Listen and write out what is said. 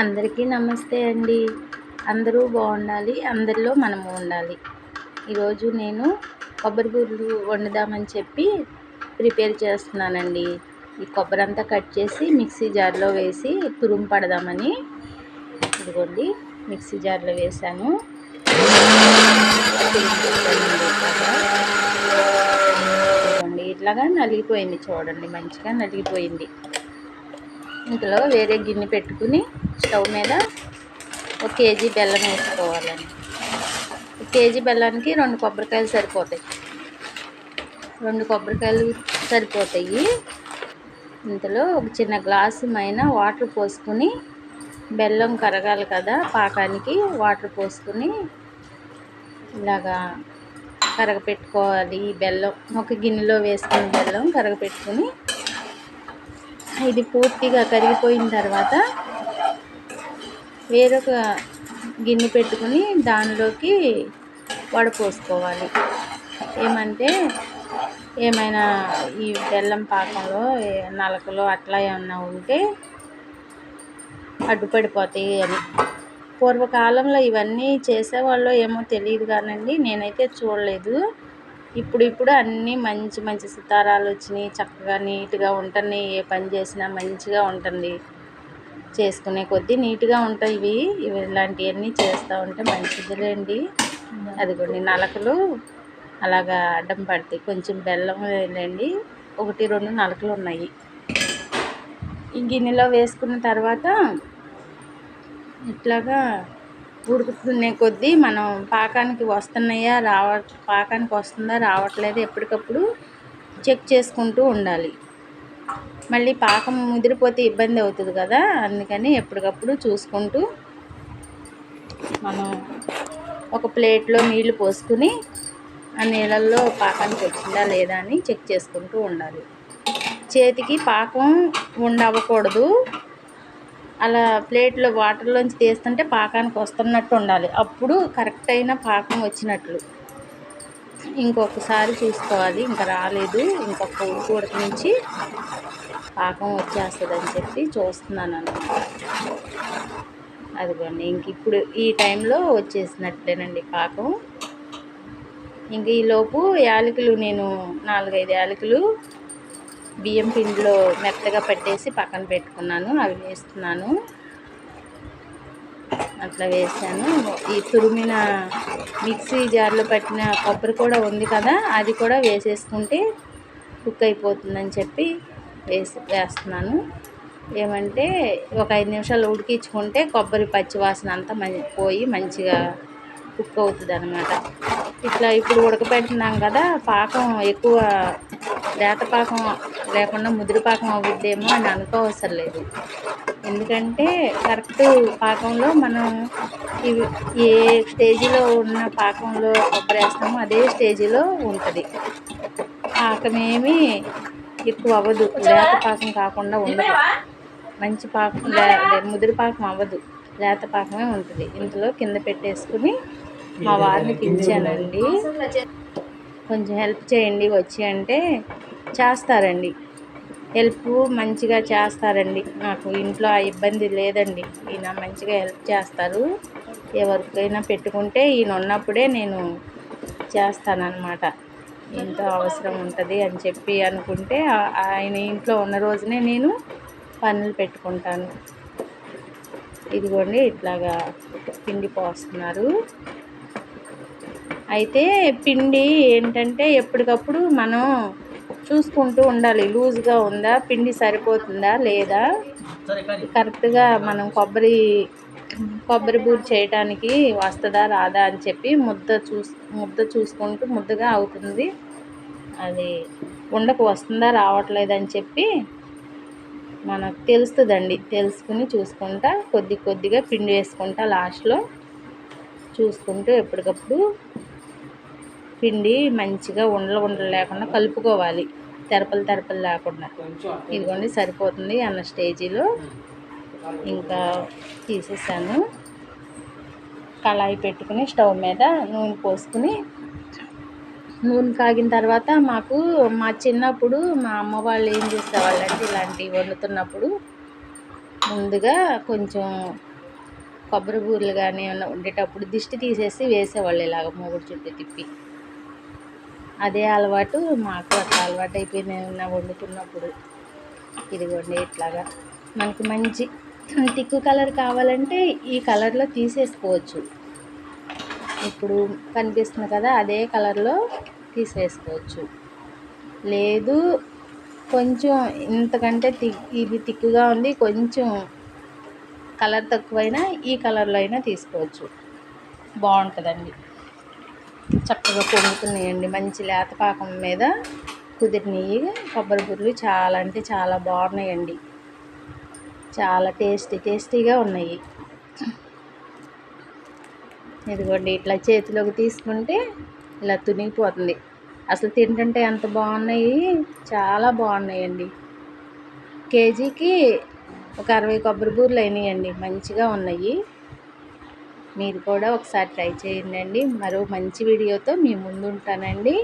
అందరికీ నమస్తే అండి. అందరూ బాగుండాలి అందరిలో మనము ఉండాలి. ఈరోజు నేను కొబ్బరి బూరెలు వండుదామని చెప్పి ప్రిపేర్ చేస్తున్నానండి. ఈ కొబ్బరి అంతా కట్ చేసి మిక్సీ జార్లో వేసి తురుము పడదామని ఇదిగోండి మిక్సీ జార్లో వేసాను. ఇట్లాగా నలిగిపోయింది చూడండి మంచిగా నలిగిపోయింది. ఇందులో వేరే గిన్నె పెట్టుకుని స్టవ్ మీద ఒక కేజీ బెల్లం వేసుకోవాలండి. ఒక కేజీ బెల్లానికి రెండు కొబ్బరికాయలు సరిపోతాయి. రెండు కొబ్బరికాయలు సరిపోతాయి. ఇందులో ఒక చిన్న గ్లాసు మైన వాటర్ పోసుకుని బెల్లం కరగాలి కదా పాకానికి వాటర్ పోసుకుని ఇలాగా కరగపెట్టుకోవాలి బెల్లం. ఒక గిన్నెలో వేసుకుని బెల్లం కరగపెట్టుకుని ఇది పూర్తిగా కరిగిపోయిన తర్వాత వేరొక గిన్నె పెట్టుకుని దానిలోకి వడపోసుకోవాలి ఏమంటే ఏమైనా ఈ బెల్లం పాకంలో నలకలు అట్లా ఏమన్నా ఉంటే అడ్డుపడిపోతాయి అని. పూర్వకాలంలో ఇవన్నీ చేసేవాళ్ళు ఏమో తెలియదు కానండి నేనైతే చూడలేదు. ఇప్పుడు ఇప్పుడు అన్నీ మంచి మంచి సితారాలు వచ్చినాయి చక్కగా నీట్గా ఉంటున్నాయి ఏ పని చేసినా మంచిగా ఉంటుంది. చేసుకునే కొద్దీ నీట్గా ఉంటాయి ఇవి. ఇవి ఇలాంటివన్నీ చేస్తూ ఉంటే మంచిదిలేండి అదిగోండి నలకలు. అలాగా అడ్డం పడతాయి. కొంచెం బెల్లం వేయండి. ఒకటి రెండు నలకలు ఉన్నాయి. ఈ గిన్నెలో వేసుకున్న తర్వాత ఇట్లాగా ఉడుకుతున్న కొద్దీ మనం పాకానికి వస్తున్నాయా రావ పాకానికి వస్తుందా రావట్లేదు ఎప్పటికప్పుడు చెక్ చేసుకుంటూ ఉండాలి. మళ్ళీ పాకం ముదిరిపోతే ఇబ్బంది అవుతుంది కదా అందుకని ఎప్పటికప్పుడు చూసుకుంటూ మనం ఒక ప్లేట్లో నీళ్ళు పోసుకుని ఆ నీళ్ళల్లో పాకానికి వచ్చిందా లేదా అని చెక్ చేసుకుంటూ ఉండాలి. చేతికి పాకం ఉండవకూడదు. అలా ప్లేట్లో వాటర్లోంచి తీస్తుంటే పాకానికి వస్తున్నట్టు ఉండాలి. అప్పుడు కరెక్ట్ అయిన పాకం వచ్చినట్లు. ఇంకొకసారి చూసుకోవాలి. ఇంకా రాలేదు. ఇంకొక ఉడక నుంచి పాకం వచ్చేస్తుంది అని చెప్పి చూస్తున్నాను అనమాట అదిగోండి. ఇంక ఇప్పుడు ఈ టైంలో వచ్చేసినట్లేనండి పాకం. ఇంక ఈలోపు యాలకులు నేను నాలుగైదు యాలకులు బియ్యం పిండిలో మెత్తగా పెట్టేసి పక్కన పెట్టుకున్నాను. అవి వేస్తున్నాను. అట్లా వేసాను. ఈ తురిమిన మిక్సీ జార్లో పట్టిన కొబ్బరి కూడా ఉంది కదా అది కూడా వేసేసుకుంటే కుక్ అయిపోతుందని చెప్పి వేసి వేస్తున్నాను. ఏమంటే ఒక ఐదు నిమిషాలు ఉడికించుకుంటే కొబ్బరి పచ్చివాసన అంతా పోయి మంచిగా కుక్ అవుతుంది అనమాట ఇట్లా ఇప్పుడు ఉడకబెట్టినాం కదా పాకం ఎక్కువ లేత పాకం లేకుండా ముదిరి పాకం అవుద్దేమో అని అనుకోవసరం లేదు. ఎందుకంటే కరెక్ట్ పాకంలో మనం ఇవి ఏ స్టేజిలో ఉన్న పాకంలో కొబ్బరి వేస్తామో అదే స్టేజిలో ఉంటుంది. పాకమేమి ఎక్కువ అవ్వదు. లేత పాకం కాకుండా ఉండదు. మంచి పాకం ముదిరి పాకం అవ్వదు. లేత పాకమే ఉంటుంది. ఇందులో కింద పెట్టేసుకుని మా వారిని పిలిచానండి. కొంచెం హెల్ప్ చేయండి వచ్చి అంటే చేస్తారండి. హెల్ప్ మంచిగా చేస్తారండి. నాకు ఇంట్లో ఆ ఇబ్బంది లేదండి. ఈయన మంచిగా హెల్ప్ చేస్తారు. ఎవరికైనా పెట్టుకుంటే ఈయన ఉన్నప్పుడే నేను చేస్తానన్నమాట. ఎంతో అవసరం ఉంటుంది అని చెప్పి అనుకుంటే ఆయన ఇంట్లో ఉన్న రోజునే నేను పనులు పెట్టుకుంటాను. ఇదిగోండి ఇట్లాగా పిండి పోస్తున్నారు. అయితే పిండి ఏంటంటే ఎప్పటికప్పుడు మనం చూసుకుంటూ ఉండాలి. లూజ్గా ఉందా పిండి సరిపోతుందా లేదా? కరెక్ట్గా మనం కొబ్బరి కొబ్బరి బూరి చేయడానికి వస్తుందా రాదా అని చెప్పి ముద్ద చూస్ ముద్ద చూసుకుంటూ ముద్దగా అవుతుంది. అది ఉండకు వస్తుందా రావట్లేదు అని చెప్పి మనకు తెలుస్తుందండి. తెలుసుకుని చూసుకుంటా కొద్ది కొద్దిగా పిండి వేసుకుంటా లాస్ట్లో చూసుకుంటూ ఎప్పటికప్పుడు పిండి మంచిగా ఉండలు ఉండలు లేకుండా కలుపుకోవాలి. తెరపలు తెరపలు లేకుండా. ఇదిగోండి సరిపోతుంది అన్న స్టేజీలో. ఇంకా తీసేసాను. కళాయి పెట్టుకుని స్టవ్ మీద నూనె పోసుకుని నూనె కాగిన తర్వాత మాకు మా చిన్నప్పుడు మా అమ్మ వాళ్ళు ఏం చేసేవాళ్ళంటే ఇలాంటివి వండుతున్నప్పుడు ముందుగా కొంచెం కొబ్బరి బూరెలు కానీ ఏమన్నా ఉండేటప్పుడు దిష్టి తీసేసి వేసేవాళ్ళు ఇలాగ మూగుడు చుట్టూ తిప్పి. అదే అలవాటు మాకు అట్లా అలవాటు అయిపోయింది ఏమన్నా వండుకున్నప్పుడు ఇదిగోండి ఇట్లాగా. మనకి మంచి తిక్కు కలర్ కావాలంటే ఈ కలర్లో తీసేసుకోవచ్చు. ఇప్పుడు కనిపిస్తుంది కదా అదే కలర్లో తీసేసుకోవచ్చు. లేదు కొంచెం ఇంతకంటే తి ఇది తిక్కుగా ఉంది కొంచెం కలర్ తక్కువైనా ఈ కలర్లో అయినా తీసుకోవచ్చు. బాగుంటుందండి. చక్కగా పొంగుతున్నాయండి మంచి లేత పాకం మీద కుదిరినవి కొబ్బరి బుర్రలు చాలా అంటే చాలా బాగున్నాయండి. చాలా టేస్టీ టేస్టీగా ఉన్నాయి. ఇదిగోండి ఇట్లా చేతిలోకి తీసుకుంటే ఇలా తునిగిపోతుంది. అసలు తింటుంటే ఎంత బాగున్నాయి? చాలా బాగున్నాయండి. కేజీకి ఒక అరవై కొబ్బరి బూర్లు అయినాయండి. మంచిగా ఉన్నాయి. మీరు కూడా ఒకసారి ట్రై చేయండి మరో మంచి వీడియోతో మీ ముందు ఉంటానండి